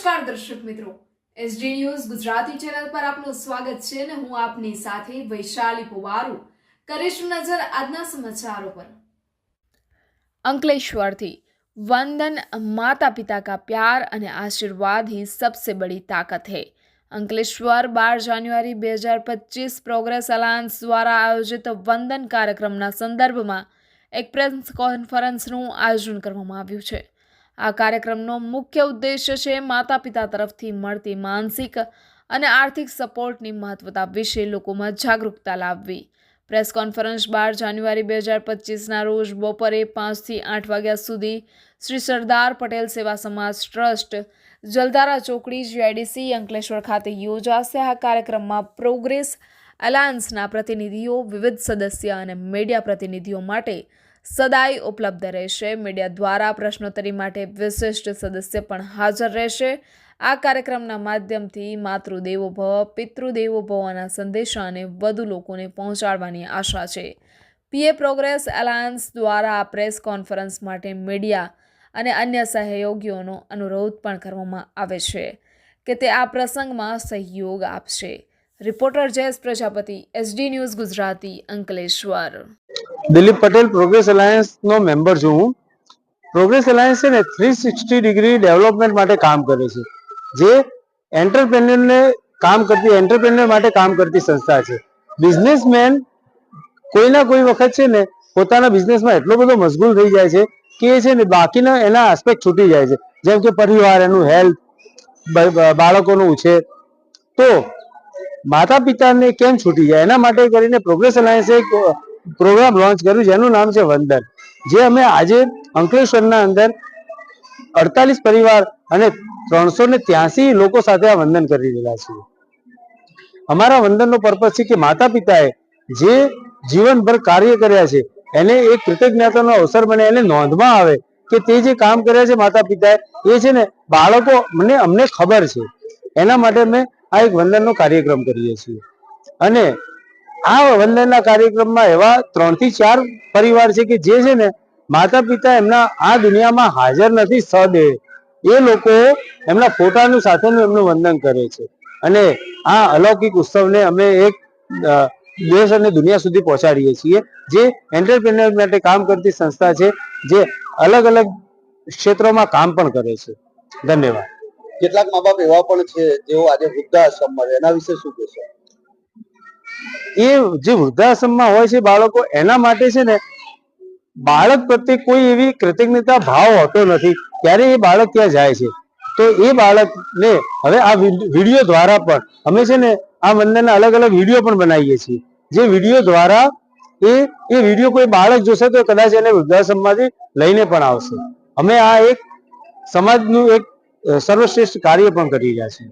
નમસ્કાર દર્શક મિત્રો. એસડી ન્યૂઝ ગુજરાતી ચેનલ પર આપનું સ્વાગત છે અને હું આપની સાથે વૈશાલી પુવારુ. કરીશું નજર આજના સમાચારો પર. અંકલેશ્વરથી વંદન માતા પિતા કા પ્યાર અને આશીર્વાદ હી સબસે બડી તાકત હૈ. અંકલેશ્વર બાર જાન્યુઆરી બે હજાર પચીસ પ્રોગ્રેસ અલાયન્સ દ્વારા આયોજિત વંદન કાર્યક્રમના સંદર્ભમાં એક પ્રેસ કોન્ફરન્સનું આયોજન કરવામાં આવ્યું છે. આ કાર્યક્રમનો મુખ્ય ઉદ્દેશ્ય છે માતા પિતા તરફથી મળતી માનસિક અને આર્થિક સપોર્ટની મહત્વતા વિશે લોકોમાં જાગૃતતા લાવવી. પ્રેસ કોન્ફરન્સ બાર જાન્યુઆરી બે હજાર પચીસના રોજ બપોરે પાંચથી આઠ વાગ્યા સુધી શ્રી સરદાર પટેલ સેવા સમાજ ટ્રસ્ટ, જલધારા ચોકડી, જીઆઈડીસી, અંકલેશ્વર ખાતે યોજાશે. આ કાર્યક્રમમાં પ્રોગ્રેસ એલાયન્સના પ્રતિનિધિઓ, વિવિધ સદસ્ય અને મીડિયા પ્રતિનિધિઓ માટે સદાય ઉપલબ્ધ રહેશે. મીડિયા દ્વારા પ્રશ્નોત્તરી માટે વિશિષ્ટ સદસ્ય પણ હાજર રહેશે. આ કાર્યક્રમના માધ્યમથી માતૃદેવો ભવ પિતૃદેવો ભવના સંદેશાને વધુ લોકોને પહોંચાડવાની આશા છે. પીએ પ્રોગ્રેસ એલાયન્સ દ્વારા આ પ્રેસ કોન્ફરન્સ માટે મીડિયા અને અન્ય સહયોગીઓનો અનુરોધ પણ કરવામાં આવે છે કે તે આ પ્રસંગમાં સહયોગ આપશે. Reporter Jayesh Prajapati, SD news Gujarati, Ankleshwar. Dilip Patel progress alliance નો મેમ્બર છું હું. પ્રોગ્રેસ અલાયન્સ છે ને થ્રી સિક્સટી ડિગ્રી ડેવલપમેન્ટ માટે કામ કરે છે. જે એન્ટરપ્રેન્યોરને કામ કરતી એન્ટરપ્રેન્યોર માટે કામ કરતી સંસ્થા છે. બિઝનેસમેન કોઈના કોઈ વખત છે ને પોતાના બિઝનેસમાં એટલો બધો મશગુલ થઈ જાય છે કે એ છે ને બાકીના એના આસ્પેક્ટ છૂટી જાય છે. જેમ કે પરિવાર, એનું હેલ્થ બાળકોનું ઉછેર. તો માતા પિતાને કેમ છૂટી જાય? એના માટે કરીને પ્રોગ્રેસ અલાયન્સે એક પ્રોગ્રામ લોન્ચ કર્યું જેનું નામ છે વંદન. જે અમે આજે અંકલેશ્વરના અંદર અડતાલીસ પરિવાર અને ત્રણસો ને ત્યાસી લોકો સાથે આ વંદન કરી રહેલા છીએ. અમારા વંદનનો પર્પઝ છે કે માતા પિતાએ જે જીવનભર કાર્ય કર્યા છે, એને એક કૃતજ્ઞતાનો અવસર બને, એને નોંધમાં આવે કે તે જે કામ કર્યા છે માતા પિતાએ એ છે ને બાળકો મને અમને ખબર છે. એના માટે અમે આ એક વંદનનો કાર્યક્રમ કરીએ છીએ. અને આ વંદનના કાર્યક્રમમાં એવા ત્રણથી ચાર પરિવાર છે કે જે છે ને માતા પિતા એમના આ દુનિયામાં હાજર નથી સદે. એ લોકો એમના ફોટાનું સાથેનું એમનું વંદન કરે છે. અને આ અલૌકિક ઉત્સવને અમે એક દેશ અને દુનિયા સુધી પહોંચાડીએ છીએ. જે એન્ટરપ્રિન્યોર માટે કામ કરતી સંસ્થા છે, જે અલગ અલગ ક્ષેત્રોમાં કામ પણ કરે છે. ધન્યવાદ. કેટલાક મા બાપ એવા પણ છે જેઓ આજે વૃદ્ધાશ્રમમાં એના વિશે શું કહેશો? એ જે વૃદ્ધાશ્રમમાં હોય છે બાળકો, એના માટે છે ને બાળક પ્રત્યે કોઈ એવી કૃતજ્ઞતા ભાવ હોતો નથી. ત્યારે એ બાળક ત્યાં જાય છે. તો એ બાળકને હવે આ વીડિયો દ્વારા પણ અમે છે ને આ વંદનના અલગ અલગ વીડિયો પણ બનાવીએ છીએ. જે વીડિયો દ્વારા એ એ વીડિયો કોઈ બાળક જોશે તો કદાચ એને વૃદ્ધાશ્રમમાંથી લઈને પણ આવશે. અમે આ એક સમાજનું એક સર્વશ્રેષ્ઠ કાર્ય પણ કરી રહ્યા છીએ.